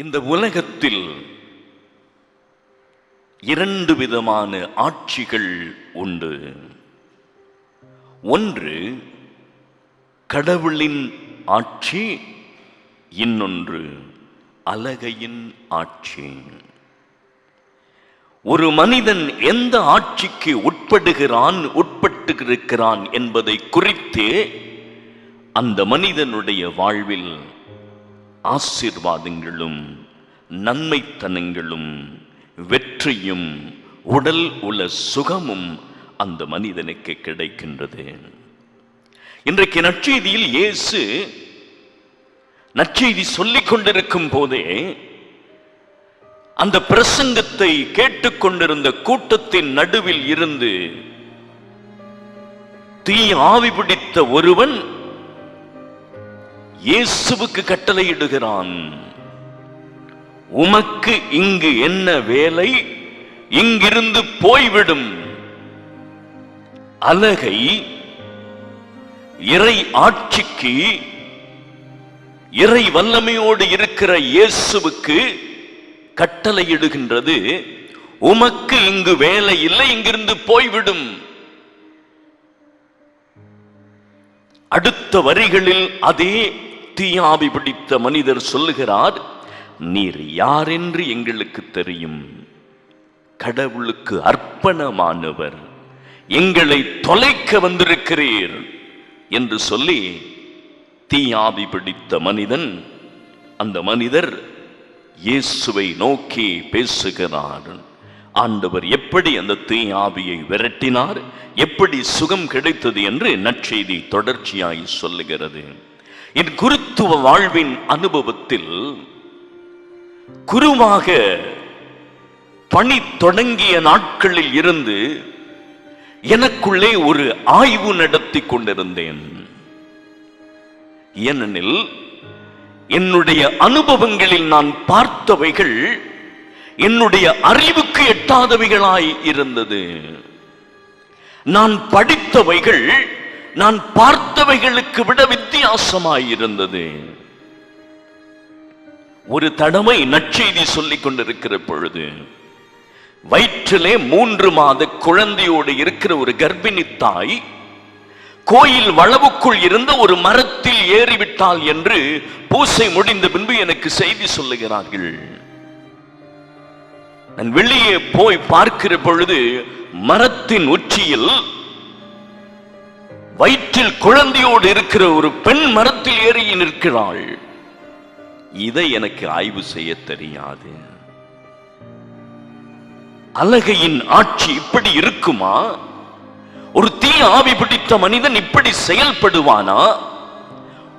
இந்த உலகத்தில் இரண்டு விதமான ஆட்சிகள் உண்டு. ஒன்று கடவுளின் ஆட்சி இன்னொன்று அலகையின் ஆட்சி. ஒரு மனிதன் எந்த ஆட்சிக்கு உட்படுகிறான் உட்பட்டு இருக்கிறான் என்பதை குறித்தே அந்த மனிதனுடைய வாழ்வில் ஆசீர்வாதங்களும் நன்மைத்தனங்களும் வெற்றியும் உடல் உள்ள சுகமும் அந்த மனிதனுக்கு கிடைக்கின்றது. இன்றைக்கு நற்செய்தியில் இயேசு நற்செய்தி சொல்லிக் கொண்டிருக்கும் போதே அந்த பிரசங்கத்தை கேட்டுக்கொண்டிருந்த கூட்டத்தின் நடுவில் இருந்து தீ ஆவி பிடித்த ஒருவன் இயேசுவுக்கு கட்டளையிடுகிறான் உமக்கு இங்கு என்ன வேலை? இங்கிருந்து போய்விடும். அலகை இறை ஆட்சிக்கு இறை வல்லமையோடு இருக்கிற இயேசுவுக்கு கட்டளையிடுகின்றது உமக்கு இங்கு வேலை இல்லை இங்கிருந்து போய்விடும். அடுத்த வரிகளில் அதே தீயாவி பிடித்த மனிதர் சொல்லுகிறார் நீர் யார் என்று எங்களுக்கு தெரியும்? கடவுளுக்கு அர்ப்பணமானவர். எங்களை தொலைக்க வந்திருக்கிறீர். என்று சொல்லி தீயாவி பிடித்த மனிதன் அந்த மனிதர் இயேசுவை நோக்கி பேசுகிறார். ஆண்டவர் எப்படி அந்த தீ ஆவியை விரட்டினார்? எப்படி சுகம் கிடைத்தது என்று நற்செய்தி தொடர்ச்சியாய் சொல்லுகிறது. என் குருத்துவ வாழ்வின் அனுபவத்தில் குருவாக பணி தொடங்கிய நாட்களில் இருந்து எனக்குள்ளே ஒரு ஆய்வு நடத்தி கொண்டிருந்தேன். ஏனெனில் என்னுடைய அனுபவங்களில் நான் பார்த்தவைகள் என்னுடைய அறிவுக்கு எட்டாதவைகளாய் இருந்தது. நான் படித்தவைகள் நான் பார்த்தவைகளுக்கு விட வித்தியாசமாயிருந்தது. ஒரு தடவை நற்செய்தி சொல்லிக் கொண்டிருக்கிற பொழுது வயிற்றிலே மூன்று மாத குழந்தையோடு இருக்கிற ஒரு கர்ப்பிணி தாய் கோயில் வளவுக்குள் இருந்த ஒரு மரத்தில் ஏறிவிட்டாள் என்று பூசை முடிந்த பின்பு எனக்கு செய்தி சொல்லுகிறார்கள். நான் வெளியே போய் பார்க்கிற பொழுது மரத்தின் உச்சியில் வயிற்றில் குழந்தையோடு இருக்கிற ஒரு பெண் மரத்தில் ஏறி நிற்கிறாள். இதை எனக்கு ஆய்வு செய்ய தெரியாது. அலகையின் ஆட்சி இப்படி இருக்குமா? ஒரு தீ ஆவி பிடித்த மனிதன் இப்படி செயல்படுவானா?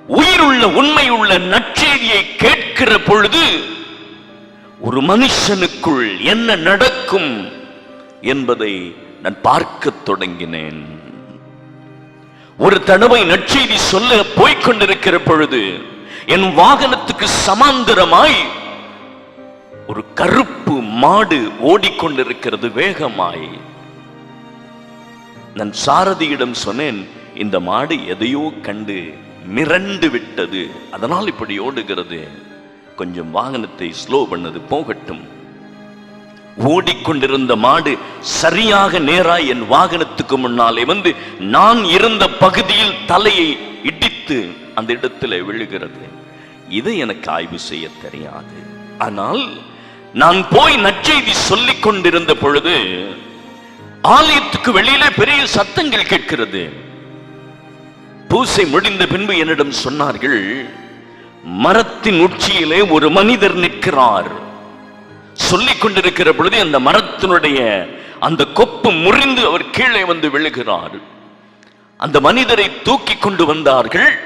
உயிருள்ள உண்மையுள்ள நற்செய்தியை கேட்கிற பொழுது ஒரு மனுஷனுக்குள் என்ன நடக்கும் என்பதை நான் பார்க்க தொடங்கினேன். ஒரு தடவை நற்செய்தி சொல்ல போய்கொண்டிருக்கிற பொழுது என் வாகனத்துக்கு சமாந்தரமாய் ஒரு கருப்பு மாடு ஓடிக்கொண்டிருக்கிறது வேகமாய். நான் சாரதியிடம் சொன்னேன் இந்த மாடு எதையோ கண்டு மிரண்டு விட்டது அதனால் இப்படி ஓடுகிறது. கொஞ்சம் வாகனத்தை ஸ்லோ பண்ணது போகட்டும். ஓடிக்கொண்டிருந்த மாடு சரியாக நேராய் என் வாகனத்துக்கு முன்னாலே வந்து நான் இருந்த பகுதியில் தலையை இடித்து அந்த இடத்துல விழுகிறது. இதை எனக்கு ஆய்வு செய்ய தெரியாது. ஆனால் நான் போய் நற்செய்தி சொல்லிக் கொண்டிருந்த பொழுது ஆலயத்துக்கு வெளியிலே பெரிய சத்தங்கள் கேட்கிறது. பூசை முடிந்த பின்பு என்னிடம் சொன்னார்கள் மரத்தின் உச்சியிலே ஒரு மனிதர் நிற்கிறார். சொல்லிக் கொண்டிருக்கிற பொழுது அந்த மரத்தினுடைய அந்த கொப்பு முறிந்து அவர் கீழே வந்து விழுகிறார். அந்த மனிதரை தூக்கி கொண்டு வந்தார்கள்.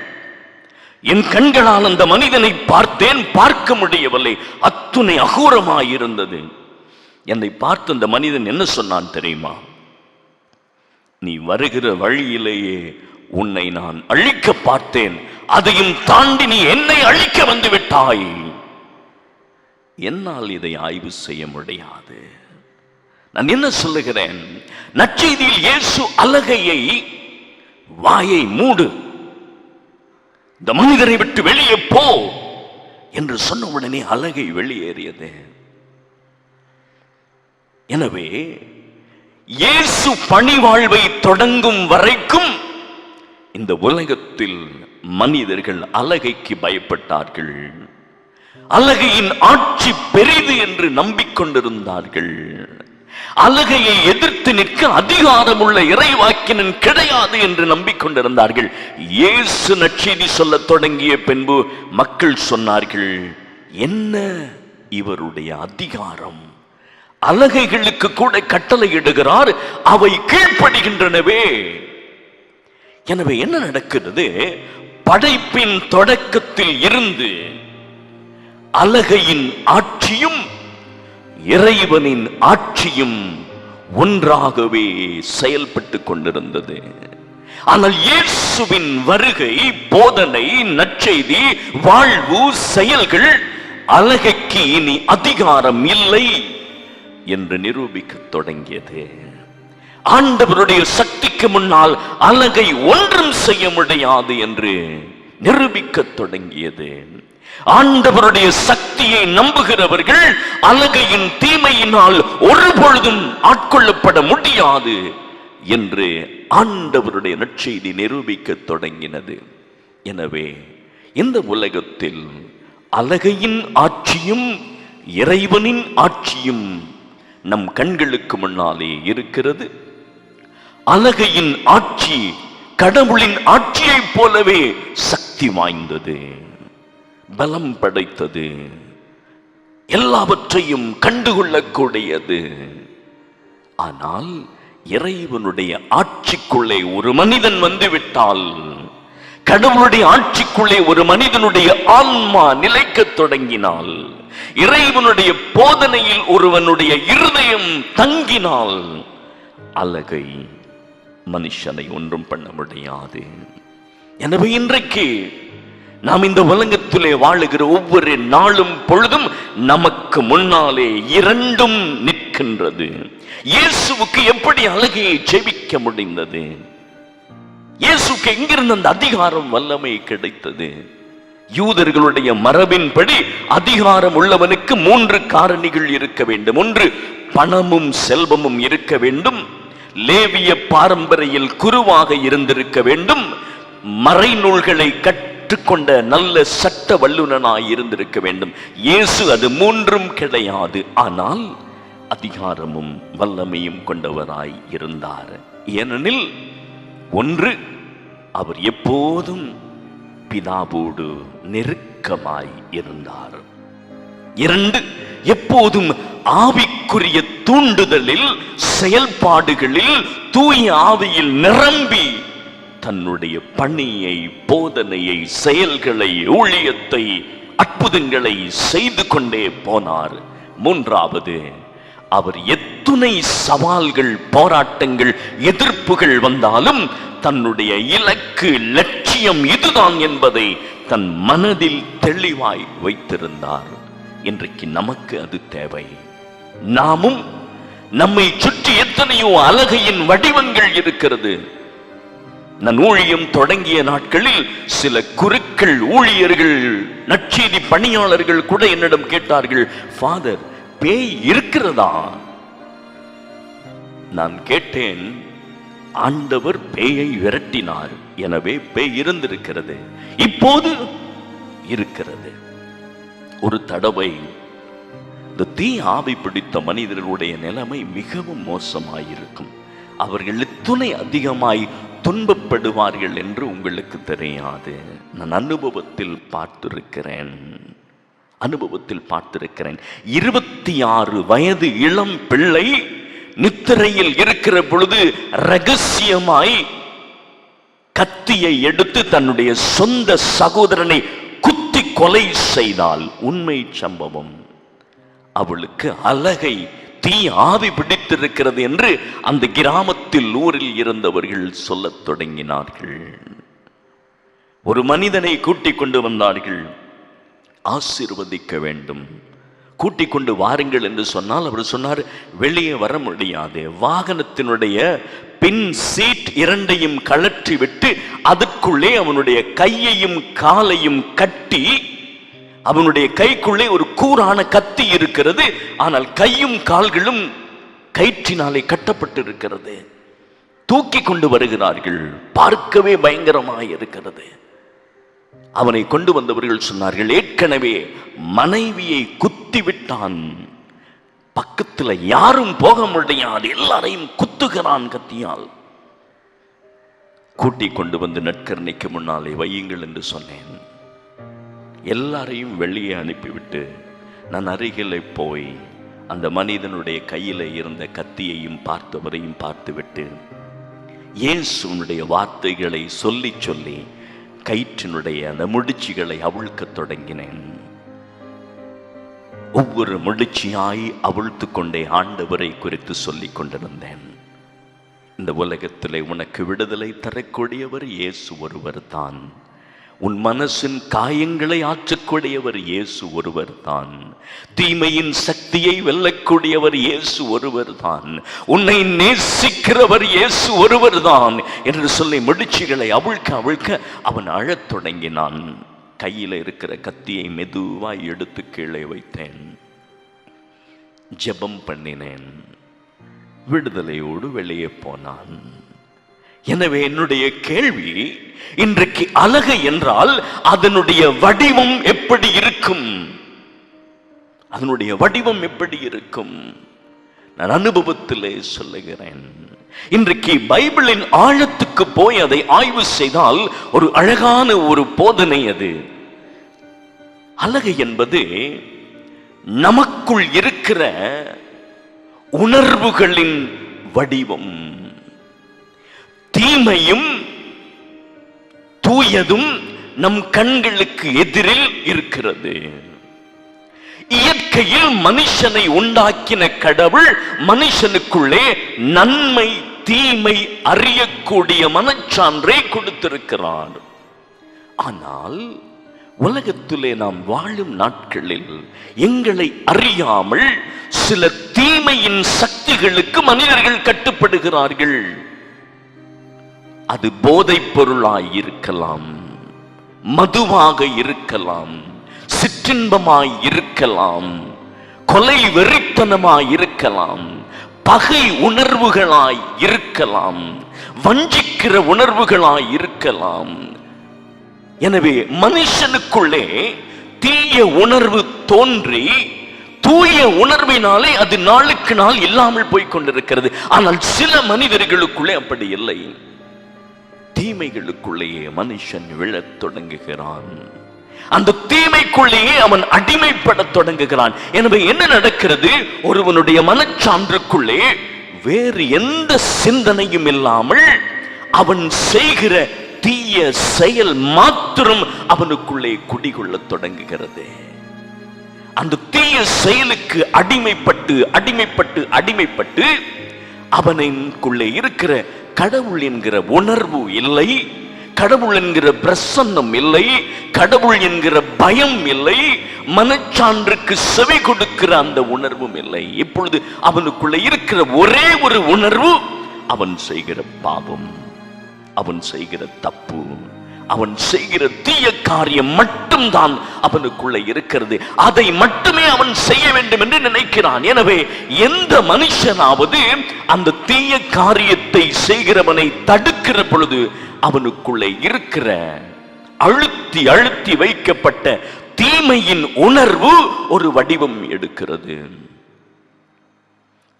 என் கண்களால் அந்த மனிதனை பார்த்தேன் பார்க்க முடியவில்லை. அத்துணை அகூரமாயிருந்தது. என்னை பார்த்து அந்த மனிதன் என்ன சொன்னான் தெரியுமா? நீ வருகிற வழியிலேயே உன்னை நான் அழிக்க பார்த்தேன். அதையும் தாண்டி நீ என்னை அழிக்க வந்து விட்டாய். என்னால் இதை ஆய்வு செய்ய முடியாது. நான் என்ன சொல்லுகிறேன்? நற்செய்தியில் இயேசு அலகையை வாயை மூடு. இந்த மனிதரை விட்டு வெளியே போ என்று சொன்ன உடனே அழகை வெளியேறியது. எனவே இயேசு பணி வாழ்வை தொடங்கும் வரைக்கும் இந்த உலகத்தில் மனிதர்கள் அழகைக்கு பயப்பட்டார்கள். அழகையின் ஆட்சி பெரிது என்று நம்பிக்கொண்டிருந்தார்கள். அழகையை எதிர்த்து நிற்க அதிகாரமுள்ள இறைவாக்கினன் கிடையாது என்று நம்பிக்கொண்டிருந்தார்கள். இயேசு நச்செய்தி சொல்ல தொடங்கிய பின்பு மக்கள் சொன்னார்கள் என்ன இவருடைய அதிகாரம்? அலகைகளுக்கு கூட கட்டளையிடுகிறார் அவை கீழ்ப்படுகின்றனவே. எனவே என்ன நடக்கிறது? படைப்பின் தொடக்கத்தில் இருந்து அலகையின் ஆட்சியும் இறைவனின் ஆட்சியும் ஒன்றாகவே செயல்பட்டு கொண்டிருந்தது. ஆனால் இயேசுவின் வருகை போதனை நற்செய்தி வாழ்வு செயல்கள் அழகைக்கு இனி அதிகாரம் இல்லை என்று நிரூபிக்கத் தொடங்கியது. ஆண்டவருடைய சக்திக்கு முன்னால் அழகை ஒன்றும் செய்ய முடியாது என்று நிரூபிக்கத் தொடங்கியது. ஆண்டவருடைய சக்தியை நம்புகிறவர்கள் அழகையின் தீமையினால் ஒருபொழுதும் ஆட்கொள்ளப்பட முடியாது என்று ஆண்டவருடைய நற்செய்தி நிரூபிக்கத் தொடங்கினது. எனவே இந்த உலகத்தில் அழகையின் ஆட்சியும் இறைவனின் ஆட்சியும் நம் கண்களுக்கு முன்னாலே இருக்கிறது. அழகையின் ஆட்சி கடவுளின் ஆட்சியைப் போலவே சக்தி வாய்ந்தது. பலம் படைத்தது. எல்லாவற்றையும் கண்டுகொள்ளக்கூடியது. ஆனால் இறைவனுடைய ஆட்சிக்குள்ளே ஒரு மனிதன் வந்துவிட்டால் கடவுளுடைய ஆட்சிக்குள்ளே ஒரு மனிதனுடைய ஆன்மா நிலைக்கத் தொடங்கினால் இறைவனுடைய போதனையில் ஒருவனுடைய இருதயம் தங்கினால் அழகை மனுஷனை ஒன்றும் பண்ண முடியாது. எனவே இன்றைக்கு நாம் இந்த உலகத்திலே வாழுகிற ஒவ்வொரு நாளும் பொழுதும் நமக்கு முன்னாலே இரண்டும் நிற்கின்றது. இயேசுவுக்கு எப்படி அழகையை ஜெபிக்க முடிந்தது? இயேசுக்கு எங்கிருந்து அந்த அதிகாரம் வல்லமை கிடைத்தது? யூதர்களுடைய மரபின்படி அதிகாரம் உள்ளவனுக்கு மூன்று காரணிகள் இருக்க வேண்டும். ஒன்று பணமும் செல்வமும் இருக்க வேண்டும். லேவிய பாரம்பரியில் குருவாக இருந்திருக்க வேண்டும். மறைநூல்களை கற்றுக்கொண்ட நல்ல சட்ட வல்லுனனாய் இருந்திருக்க வேண்டும். இயேசு அது மூன்றும் கிடையாது. ஆனால் அதிகாரமும் வல்லமையும் கொண்டவராய் இருந்தார். ஏனெனில் ஒன்று அவர் எப்போதும் பிதாவோடு நெருக்கமாய் இருந்தார். இரண்டு எப்போதும் ஆவிக்குரிய தூண்டுதலில் செயல்பாடுகளில் தூய ஆவியில் நிரம்பி தன்னுடைய பணியை போதனையை செயல்களை ஊழியத்தை அற்புதங்களை செய்து கொண்டே போனார். மூன்றாவது அவர் எத்துணை சவால்கள் போராட்டங்கள் எதிர்ப்புகள் வந்தாலும் தன்னுடைய இலக்கு லட்சியம் இதுதான் என்பதை தன் மனதில் தெளிவாய் வைத்திருந்தார். இன்றைக்கு நமக்கு அது தேவை. நாமும் நம்மை சுற்றி எத்தனையோ அழகையின் வடிவங்கள் இருக்கிறது. நான் ஊழியம் தொடங்கிய நாட்களில் சில குருக்கள் ஊழியர்கள் நற்செய்தி பணியாளர்கள் கூட என்னிடம் கேட்டார்கள் ஃபாதர் பேய் இருக்கிறதா? நான் கேட்டேன் ஆண்டவர் பேயை விரட்டினார். எனவே பேய் இருந்திருக்கிறது. இப்போது இருக்கிறது. ஒரு தடவை இந்த தீ ஆவி பிடித்த மனிதர்களுடைய நிலைமை மிகவும் மோசமாயிருக்கும். அவர்கள் துணை அதிகமாய் துன்பப்படுவார்கள் என்று உங்களுக்கு தெரியாது. நான் அனுபவத்தில் பார்த்திருக்கிறேன். அனுபவத்தில் பார்த்திருக்கிறேன். இருபத்தி ஆறு வயது இளம் பிள்ளை நித்திரையில் இருக்கிற பொழுது ரகசியமாய் கத்தியை எடுத்து தன்னுடைய சொந்த சகோதரனை குத்தி கொலை செய்தால் உண்மை சம்பவம். அவளுக்கு அழகை தீ ஆவி பிடித்திருக்கிறது என்று அந்த கிராமத்தில் ஊரில் இருந்தவர்கள் சொல்லத் தொடங்கினார்கள். ஒரு மனிதனை கூட்டிக் கொண்டு வந்தார்கள். ஆசீர்வதிக்க வேண்டும். கூட்டிக் கொண்டு வாருங்கள் என்று சொன்னால் அவர் சொன்னார் வெளியே வர முடியாது. வாகனத்தினுடைய பின் சீட் இரண்டையும் கழற்றி விட்டு அதற்குள்ளே அவனுடைய கையையும் காலையும் கட்டி அவனுடைய கைக்குள்ளே ஒரு கூரான கத்தி இருக்கிறது. ஆனால் கையும் கால்களும் கயிற்றினாலே கட்டப்பட்டு இருக்கிறது தூக்கி கொண்டு வருகிறார்கள். பார்க்கவே பயங்கரமாக இருக்கிறது. அவனை கொண்டு வந்தவர்கள் சொன்னார்கள் ஏற்கனவே மனைவியை குத்தி விட்டான் பக்கத்தில் யாரும் போக முடியாது. எல்லாரையும் குத்துகிறான் கத்தியால். கூட்டிக் கொண்டு வந்து நட்கரணைக்கு முன்னாலே வையுங்கள் என்று சொன்னேன். எல்லாரையும் வெளியே அனுப்பிவிட்டு நான் அருகிலே போய் அந்த மனிதனுடைய கையில் இருந்த கத்தியையும் பார்த்தவரையும் பார்த்துவிட்டு இயேசுனுடைய வார்த்தைகளை சொல்லி சொல்லி கயிற்றினுடைய அந்த முடிச்சுகளை அவிழ்க்கத் தொடங்கினேன். ஒவ்வொரு முடிச்சியாய் அவிழ்த்து கொண்டே ஆண்டவரை குறித்து சொல்லி கொண்டிருந்தேன். இந்த உலகத்திலே உனக்கு விடுதலை தரக்கூடியவர் இயேசு ஒருவர் தான் உன் மனசின் காயங்களை ஆற்றக்கூடியவர் இயேசு ஒருவர் தான் தீமையின் சக்தியை வெல்லக்கூடியவர் இயேசு ஒருவர் தான் உன்னை நேசிக்கிறவர் இயேசு ஒருவர் தான் என்று சொல்லி முடிச்சுகளை அவிழ்க்க அவிழ்க்க அவன் அழத் தொடங்கினான். கையில் இருக்கிற கத்தியை மெதுவாய் எடுத்து கீழே வைத்தேன். ஜெபம் பண்ணினேன். விடுதலையோடு வெளியே போனான். எனவே என்னுடைய கேள்வி இன்றைக்கு அழகு என்றால் அதனுடைய வடிவம் எப்படி இருக்கும்? அதனுடைய வடிவம் எப்படி இருக்கும்? நான் அனுபவத்திலே சொல்லுகிறேன். இன்றைக்கு பைபிளின் ஆழத்துக்கு போய் அதை ஆய்வு செய்தால் ஒரு அழகான ஒரு போதனை அது. அழகு என்பது நமக்குள் இருக்கிற உணர்வுகளின் வடிவம். தீமையும் தூயதும் நம் கண்களுக்கு எதிரில் இருக்கிறது. இயற்கையில் மனுஷனை உண்டாக்கின கடவுள் மனுஷனுக்குள்ளே நன்மை தீமை அறியக்கூடிய மனச்சான்றை கொடுத்திருக்கிறார். ஆனால் உலகத்திலே நாம் வாழும் நாட்களில் எங்களை அறியாமல் சில தீமையின் சக்திகளுக்கு மனிதர்கள் கட்டுப்படுகிறார்கள். அது போதைப் பொருளாய் இருக்கலாம் மதுவாக இருக்கலாம் சிற்றின்பமாய் இருக்கலாம் கொலை வெறித்தனமாய் இருக்கலாம் பகை உணர்வுகளாய் இருக்கலாம் வஞ்சிக்கிற உணர்வுகளாய் இருக்கலாம் எனவே மனுஷனுக்குள்ளே தீய உணர்வு தோன்றி தூய உணர்வினாலே அது நாளுக்கு நாள் இல்லாமல் போய்க் கொண்டிருக்கிறது. ஆனால் சில மனிதர்களுக்குள்ளே அப்படி இல்லை. தீமைகளுக்குள்ளேயே மனுஷன் விழத் தொடங்குகிறான். அந்த தீமைக்குள்ளேயே அவன் அடிமைப்படத் தொடங்குகிறான். எனவே என்ன நடக்கிறது? ஒருவனுடைய மனச்சான்றுக்குள்ளே வேறு எந்த சிந்தனையும் இல்லாமல் அவன் செய்கிற தீய செயல் மாத்திரம் அவனுக்குள்ளே குடிகொள்ள தொடங்குகிறது. அந்த தீய செயலுக்கு அடிமைப்பட்டு அடிமைப்பட்டு அடிமைப்பட்டு அவனுக்குள்ளே இருக்கிற கடவுள் என்கிற உணர்வு இல்லை கடவுள் என்கிற பிரசன்னம் இல்லை கடவுள் என்கிற பயம் இல்லை மனச்சான்றுக்கு செவி கொடுக்கிற அந்த உணர்வும் இல்லை. இப்பொழுது அவனுக்குள்ள இருக்கிற ஒரே ஒரு உணர்வு அவன் செய்கிற பாவம் அவன் செய்கிற தப்பு. அவன் செய்கிற தீய காரியம் மட்டும்தான் அவனுக்குள்ள இருக்கிறது. அதை மட்டுமே அவன் செய்ய வேண்டும் என்று நினைக்கிறான். எனவே எந்த மனுஷனாவது அந்த தீய காரியத்தை செய்கிறவனை தடுக்கிற பொழுது அவனுக்குள்ளே இருக்கிற அழுத்தி அழுத்தி வைக்கப்பட்ட தீமையின் உணர்வு ஒரு வடிவம் எடுக்கிறது.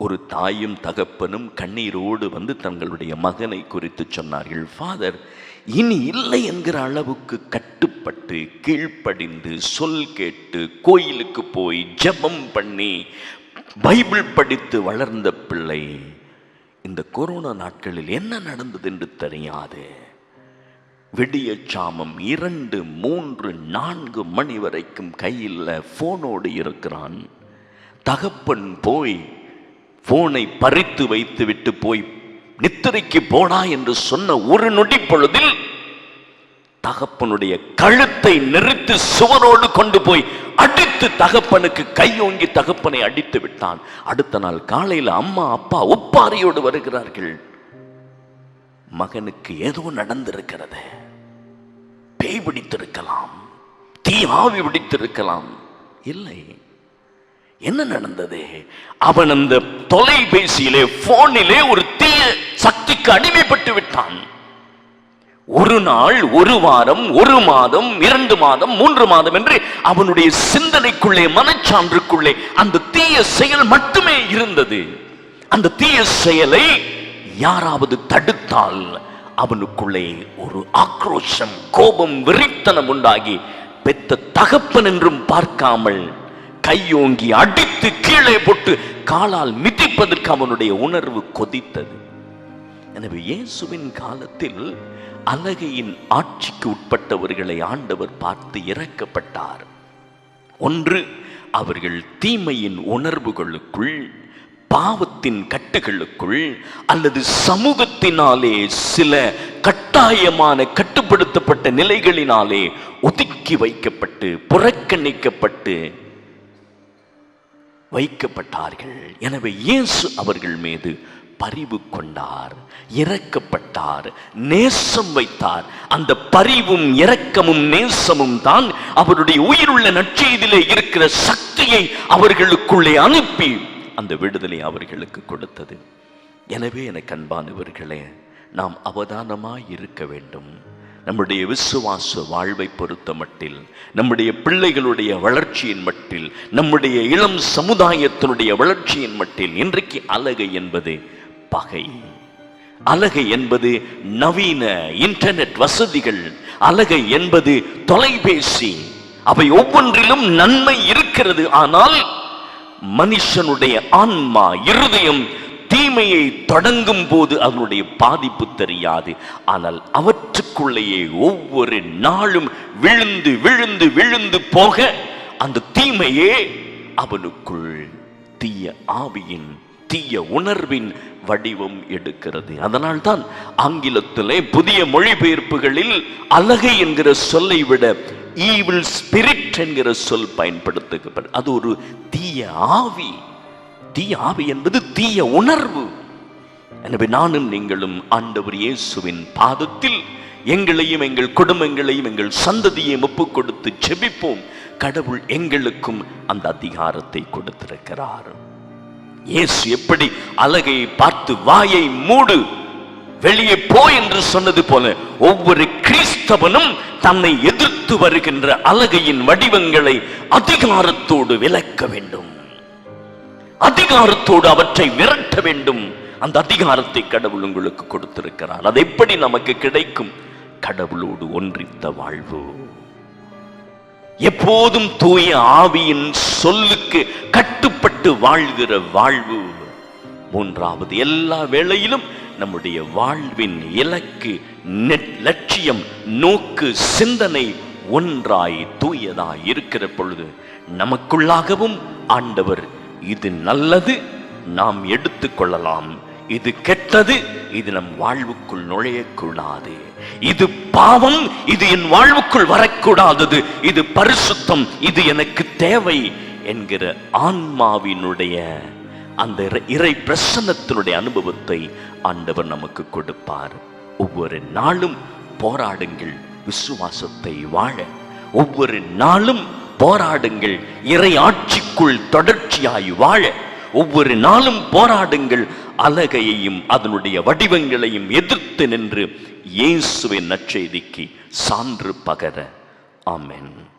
ஒரு தாயும் தகப்பனும் கண்ணீரோடு வந்து தங்களுடைய மகனை குறித்து சொன்னார்கள். ஃபாதர் இனி இல்லை என்கிற அளவுக்கு கட்டுப்பட்டு கீழ்ப்படிந்து சொல் கேட்டு கோயிலுக்கு போய் ஜெபம் பண்ணி பைபிள் படித்து வளர்ந்த பிள்ளை இந்த கொரோனா நாட்களில் என்ன நடந்தது என்று தெரியாது. விடிய சாமம் இரண்டு மூன்று நான்கு மணி வரைக்கும் கையில் போனோடு இருக்கிறான். தகப்பன் போய் போனை பறித்து வைத்து விட்டு போய் நித்திரைக்கு போடா என்று சொன்ன ஒரு நொடி பொழுதில் தகப்பனுடைய கழுத்தை நிறுத்து சுவரோடு கொண்டு போய் அடித்து தகப்பனுக்கு கையோங்கி தகப்பனை அடித்து விட்டான். அடுத்த நாள் காலையில் அம்மா அப்பா ஒப்பாரியோடு வருகிறார்கள். மகனுக்கு ஏதோ நடந்திருக்கிறது. பேய் பிடித்திருக்கலாம். தீ ஆவி பிடித்திருக்கலாம். இல்லை. என்ன நடந்தது? அவன் அந்த தொலைபேசியிலே போனிலே ஒரு தீய சக்திக்கு அடிமைப்பட்டு விட்டான். ஒரு நாள் ஒரு வாரம் ஒரு மாதம் இரண்டு மாதம் மூன்று மாதம் என்று அவனுடைய சிந்தனைக்குள்ளே மனச்சான்றுக்குள்ளே அந்த தீய செயல் மட்டுமே இருந்தது. அந்த தீய செயலை யாராவது தடுத்தால் அவனுக்குள்ளே ஒரு ஆக்ரோஷம் கோபம் வெறித்தனம் உண்டாகி பெத்த தகப்பன் என்றும் பார்க்காமல் கையோங்கி அடித்து கீழே போட்டு காலால் மிதிப்பதற்கு அவனுடைய உணர்வு கொதித்தது. எனவே இயேசுவின் காலத்தில் அழகையின் ஆட்சிக்கு உட்பட்டவர்களை ஆண்டவர் பார்த்து இறக்கப்பட்டார் ஒன்று அவர்கள் தீமையின் உணர்வுகளுக்குள் பாவத்தின் கட்டுகளுக்குள் அல்லது சமூகத்தினாலே சில கட்டாயமான கட்டுப்படுத்தப்பட்ட நிலைகளினாலே ஒதுக்கி வைக்கப்பட்டு புறக்கணிக்கப்பட்டு வைக்கப்பட்டார்கள். எனவே இயேசு அவர்கள் மீது பரிவு கொண்டார் இறக்கப்பட்டார் நேசம் வைத்தார். அந்த பரிவும் இரக்கமும் நேசமும் தான் அவருடைய உயிருள்ள நற்செய்திலே இருக்கிற சக்தியை அவர்களுக்குள்ளே அனுப்பி அந்த விடுதலை அவர்களுக்கு கொடுத்தது. எனவே எனக்கு அன்பானவர்களே நாம் அவதானமாய் இருக்க வேண்டும். நம்முடைய விசுவாச வாழ்வை பொறுத்த மட்டில் நம்முடைய பிள்ளைகளுடைய வளர்ச்சியின் மட்டில் நம்முடைய இளம் சமுதாயத்தினுடைய வளர்ச்சியின் மட்டில் இன்றைக்கு அழகு என்பது பகை. அழகை என்பது நவீன இன்டர்நெட் வசதிகள். அழகை என்பது தொலைபேசி. அவை ஒவ்வொன்றிலும் நன்மை இருக்கிறது. ஆனால் மனுஷனுடைய ஆன்மா இருதயம் தீமையை தொடங்கும் போது அதனுடைய பாதிப்பு தெரியாது. ஆனால் அவற்றுக்குள்ளேயே ஒவ்வொரு நாளும் விழுந்து விழுந்து விழுந்து போக அந்த தீமையே அவனுக்குள் தீய ஆவியின் தீய உணர்வின் வடிவம் எடுக்கிறது. அதனால்தான் ஆங்கிலத்திலே புதிய மொழிபெயர்ப்புகளில் அழகை என்கிற சொல்லை விட ஈவில் ஸ்பிரிட் என்கிற சொல் பயன்படுத்தப்படும் அது ஒரு தீய ஆவி. தீய ஆவி என்பது தீய உணர்வு. எனவே நானும் நீங்களும் ஆண்டவர் இயேசுவின் பாதத்தில் எங்களையும் எங்கள் குடும்பங்களையும் எங்கள் சந்ததியை ஒப்பு கொடுத்து செபிப்போம். கடவுள் எங்களுக்கும் அந்த அதிகாரத்தை கொடுத்திருக்கிறார். இயேசு எப்படி அழகை பார்த்து வாயை மூடு வெளியே போ என்று சொன்னது போல ஒவ்வொரு கிறிஸ்தவனும் தன்னை எதிர்த்து வருகின்ற அழகையின் வடிவங்களை அதிகாரத்தோடு விளக்க வேண்டும். அதிகாரத்தோடு அவற்றை விரட்ட வேண்டும். அந்த அதிகாரத்தை கடவுள் உங்களுக்கு கொடுத்திருக்கிறார். அது எப்படி நமக்கு கிடைக்கும்? கடவுளோடு ஒன்றித்த வாழ்வு. எப்போதும் தூய ஆவியின் சொல்லுக்கு கட்டுப்பட்டு வாழ்கிற வாழ்வு மூன்றாவது எல்லா வேளையிலும் நம்முடைய வாழ்வின் இலக்கு லட்சியம் நோக்கு சிந்தனை ஒன்றாய் தூயதாய் இருக்கிற பொழுது நமக்குள்ளாகவும் ஆண்டவர் இது நல்லது நாம் எடுத்துக்கொள்ளலாம் இது கெட்டது இது நம் வாழ்வுக்குள் நுழையக்கூடாது. இது பாவம் இது என் வாழ்வுக்குள் வரக்கூடாதது. இது பரிசுத்தம் இது எனக்கு தேவை. என்கிற ஆன்மாவினுடைய அந்த இறை- பிரசன்னத்தினுடைய அனுபவத்தை ஆண்டவர் நமக்கு கொடுப்பார். ஒவ்வொரு நாளும் போராடுங்கள் விசுவாசத்தை வாழ. ஒவ்வொரு நாளும் போராடுங்கள் இறை ஆட்சிக்குள் தொடர்ச்சியாய் வாழ. ஒவ்வொரு நாளும் போராடுங்கள் அலகையையும் அதனுடைய வடிவங்களையும் எதிர்த்து நின்று இயேசுவின் நற்செய்திக்கு சான்று பகர. ஆமென்.